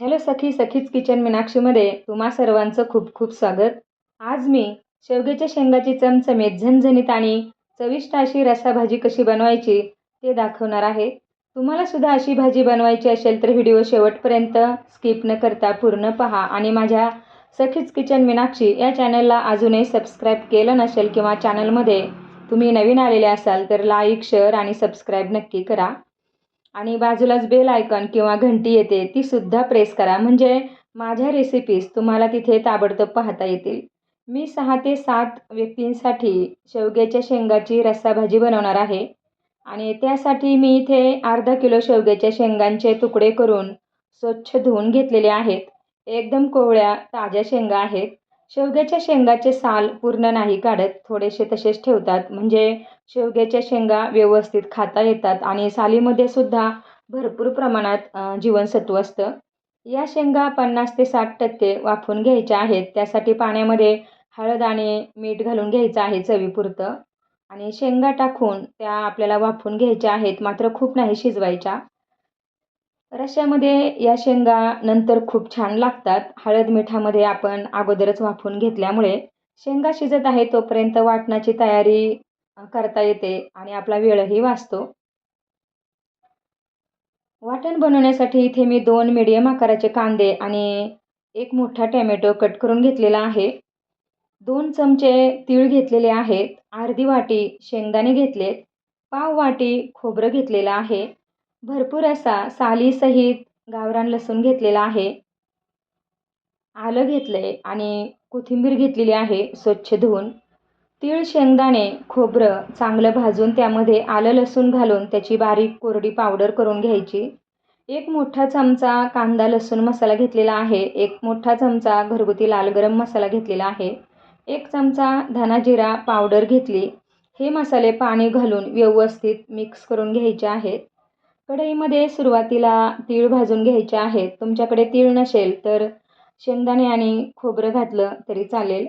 Hello सखी सखीच kitchen मीनाक्षीमध्ये तुम्हा सर्वांचं खूप खूप स्वागत. आज मी शेवग्याच्या शेंगाची चमचमीत झणझणीत आणि चविष्ट अशी रसाभाजी कशी बनवायची ते दाखवणार आहे. तुम्हाला सुद्धा अशी भाजी बनवायची असेल तर व्हिडिओ शेवटपर्यंत स्किप न करता पूर्ण पहा आणि माझ्या सखीच किचन मीनाक्षी या चॅनलला अजूनही सबस्क्राईब केलं नसेल किंवा चॅनलमध्ये तुम्ही नवीन आलेले असाल तर लाईक शेअर आणि सबस्क्राईब नक्की करा. आणि बाजूलाच बेल आयकॉन किंवा घंटी येते ती सुद्धा प्रेस करा. म्हणजे माझ्या रेसिपीज तुम्हाला तिथे ताबडतोब पाहता येतील. मी सहा ते सात व्यक्तींसाठी शेवग्याच्या शेंगाची रस्साभाजी बनवणार आहे. आणि त्यासाठी मी इथे अर्धा किलो शेवग्याच्या शेंगांचे तुकडे करून स्वच्छ धुवून घेतलेले आहेत. एकदम कोवळ्या ताज्या शेंगा आहेत. शेवग्याच्या शेंगाचे साल पूर्ण नाही काढत थोडेसे तसेच ठेवतात. म्हणजे शेवग्याच्या शेंगा व्यवस्थित खाता येतात आणि सालीमध्ये सुद्धा भरपूर प्रमाणात जीवनसत्व असतं. या शेंगा पन्नास ते साठ टक्के वाफवून घ्यायच्या आहेत. त्यासाठी पाण्यामध्ये हळद आणि मीठ घालून घ्यायचं आहे चवीपुरतं. आणि शेंगा टाकून त्या आपल्याला वाफवून घ्यायच्या आहेत. मात्र खूप नाही शिजवायच्या. रश्श्यामध्ये या शेंगा नंतर खूप छान लागतात. हळद मिठामध्ये आपण अगोदरच वाफून घेतल्यामुळे शेंगा शिजत आहे तोपर्यंत वाटणाची तयारी करता येते आणि आपला वेळही वाचतो. वाटण बनवण्यासाठी इथे मी दोन मिडियम आकाराचे कांदे आणि एक मोठा टॅमॅटो कट करून घेतलेला आहे. दोन चमचे तीळ घेतलेले आहेत. अर्धी वाटी शेंगदाणे घेतलेत. पाव वाटी खोबरं घेतलेलं आहे. भरपूर असा सालीसहित गावरान लसूण घेतलेला आहे. आलं घेतलं आहे आणि कोथिंबीर घेतलेली आहे स्वच्छ धुवून. तीळ शेंगदाणे खोबरं चांगलं भाजून त्यामध्ये आलं लसूण घालून त्याची बारीक कोरडी पावडर करून घ्यायची. एक मोठा चमचा कांदा लसूण मसाला घेतलेला आहे. एक मोठा चमचा घरगुती लाल गरम मसाला घेतलेला आहे. एक चमचा धना जिरा पावडर घेतली. हे मसाले पाणी घालून व्यवस्थित मिक्स करून घ्यायचे आहेत. कढईमध्ये सुरुवातीला तीळ भाजून घ्यायचे आहेत. तुमच्याकडे तीळ नसेल तर शेंगदाणे आणि खोबरं घातलं तरी चालेल.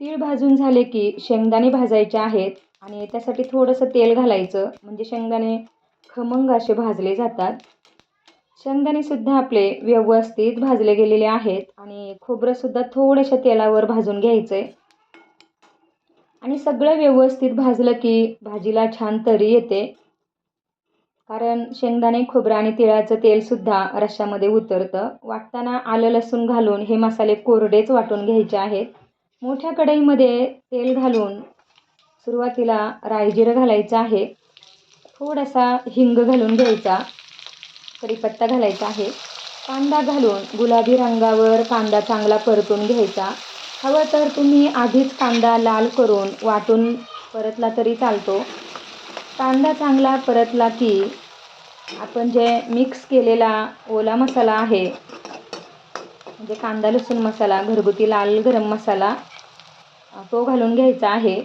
तीळ भाजून झाले की शेंगदाणे भाजायचे आहेत आणि त्यासाठी थोडंसं तेल घालायचं. म्हणजे शेंगदाणे खमंग असे भाजले जातात. शेंगदाणेसुद्धा आपले व्यवस्थित भाजले गेलेले आहेत आणि खोबरंसुद्धा थोड्याशा तेलावर भाजून घ्यायचं. आहे आणि सगळं व्यवस्थित भाजलं की भाजीला छान तरी येते. कारण शेंगदाणे खोबरं आणि तिळाचं तेलसुद्धा रश्श्यामध्ये उतरतं. वाटताना आलं लसूण घालून हे मसाले कोरडेच वाटून घ्यायचे आहेत. मोठ्या कढईमध्ये तेल घालून सुरुवातीला रायजिरं घालायचं आहे. थोडासा हिंग घालून घ्यायचा. कढीपत्ता घालायचा आहे. कांदा घालून गुलाबी रंगावर कांदा चांगला परतून घ्यायचा. हवं तर तुम्ही आधीच कांदा लाल करून वाटून परतला तरी चालतो. कांदा चांगला परतला की आपण जे मिक्स केलेला ओला मसाला आहे म्हणजे कांदा लसूण मसाला घरगुती लाल गरम मसाला तो घालून घ्यायचा आहे.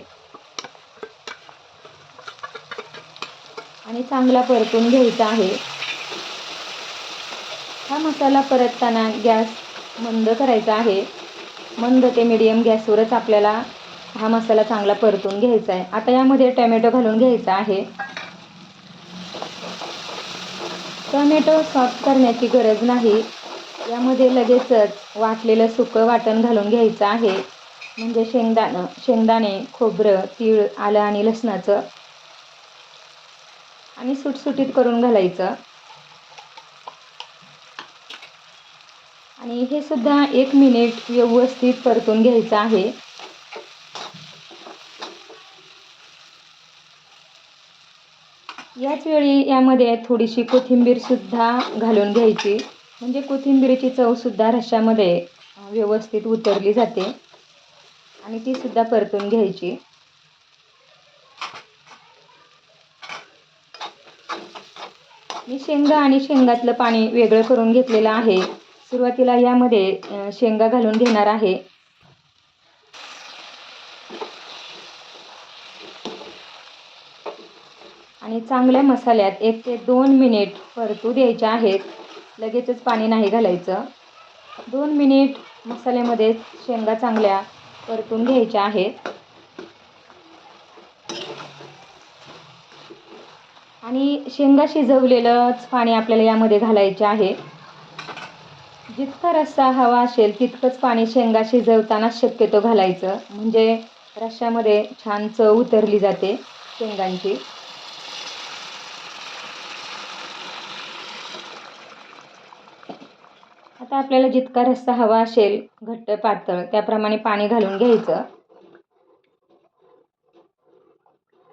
आणि चांगला परतून घ्यायचा आहे. हा मसाला परतताना गॅस मंद करायचा आहे. मंद ते मिडियम गॅसवरच आपल्याला हा मसाला चांगला परतून घ्यायचा आहे. आता यामध्ये टॅमॅटो घालून घ्यायचा आहे. टोमॅटो सॉफ्ट करण्याची गरज नाही. यामध्ये लगेचच वाटलेलं सुकं वाटण घालून घ्यायचं आहे. म्हणजे शेंगदाणं शेंगदाणे खोबरं तीळ आलं आणि लसणाचं. आणि सुटसुटीत करून घालायचं. आणि हे सुद्धा एक मिनिट व्यवस्थित परतून घ्यायचं आहे. याच वेळी यामध्ये थोडीशी कोथिंबीरसुद्धा घालून घ्यायची. म्हणजे कोथिंबीरीची चवसुद्धा रशामध्ये व्यवस्थित उतरली जाते. आणि तीसुद्धा परतून घ्यायची. मी शेंगा आणि शेंगातलं पाणी वेगळं करून घेतलेलं आहे. सुरुवातीला यामध्ये शेंगा घालून घेणार आहे. आणि चांगल्या मसाल्यात एक ते दोन मिनिट परतू द्यायचे आहेत. लगेचच पाणी नाही घालायचं. दोन मिनिट मसाल्यामध्ये शेंगा चांगल्या परतून घ्यायच्या आहेत. आणि शेंगा शिजवलेलंच पाणी आपल्याला यामध्ये घालायचे आहे. जितका रस्सा हवा असेल तितकंच पाणी शेंगा शिजवताना शक्यतो घालायचं. म्हणजे रश्श्यामध्ये छान चव उतरली जाते शेंगांची. आता आपल्याला जितका रस्सा हवा असेल घट्ट पातळ त्याप्रमाणे पाणी घालून घ्यायचं.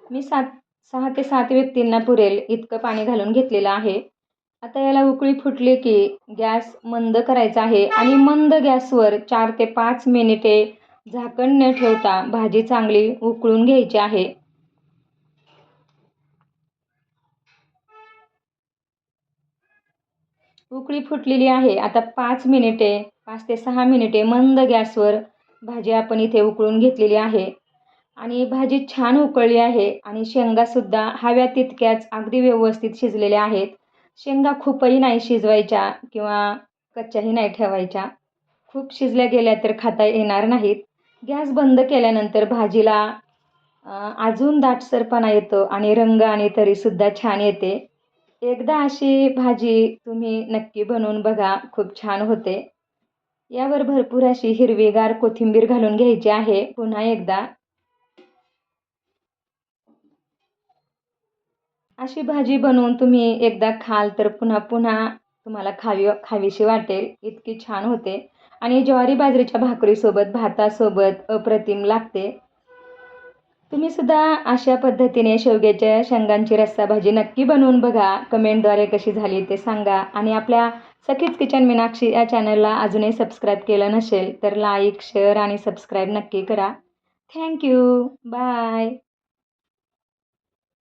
मी सात सहा ते सात व्यक्तींना पुरेल इतकं पाणी घालून घेतलेलं आहे. आता याला उकळी फुटली की गॅस मंद करायचा आहे आणि मंद गॅसवर चार ते पाच मिनिटे झाकण न ठेवता भाजी चांगली उकळून घ्यायची आहे. उकळी फुटलेली आहे. आता पाच मिनिटे पाच ते सहा मिनिटे मंद गॅसवर भाजी आपण इथे उकळून घेतलेली आहे. आणि भाजी छान उकळली आहे आणि शेंगासुद्धा हव्या तितक्याच अगदी व्यवस्थित शिजलेल्या आहेत. शेंगा खूपही नाही शिजवायच्या किंवा कच्च्याही नाही ठेवायच्या. खूप शिजल्या गेल्या तर खाता येणार नाहीत. गॅस बंद केल्यानंतर भाजीला अजून दाटसरपणा येतो आणि रंग आणि तरीसुद्धा छान येते. एकदा अशी भाजी तुम्ही नक्की बनवून बघा खूप छान होते. यावर भरपूर अशी हिरवीगार कोथिंबीर घालून घ्यायची आहे पुन्हा एकदा. अशी भाजी बनवून तुम्ही एकदा खाल तर पुन्हा पुन्हा तुम्हाला खावी खावीशी वाटेल इतकी छान होते. आणि ज्वारी बाजरीच्या भाकरीसोबत भातासोबत अप्रतिम लागते. तुम्ही सुद्धा अशा पद्धतीने शेवग्याच्या शेंगांची रस्सा भाजी नक्की बनवून बघा. कमेंटद्वारे कशी झाली ते सांगा. आणि आपल्या सखीच किचन मीनाक्षी या चॅनलला अजूनही सबस्क्राईब केलं नसेल तर लाईक शेअर आणि सबस्क्राईब नक्की करा. Thank you. बाय.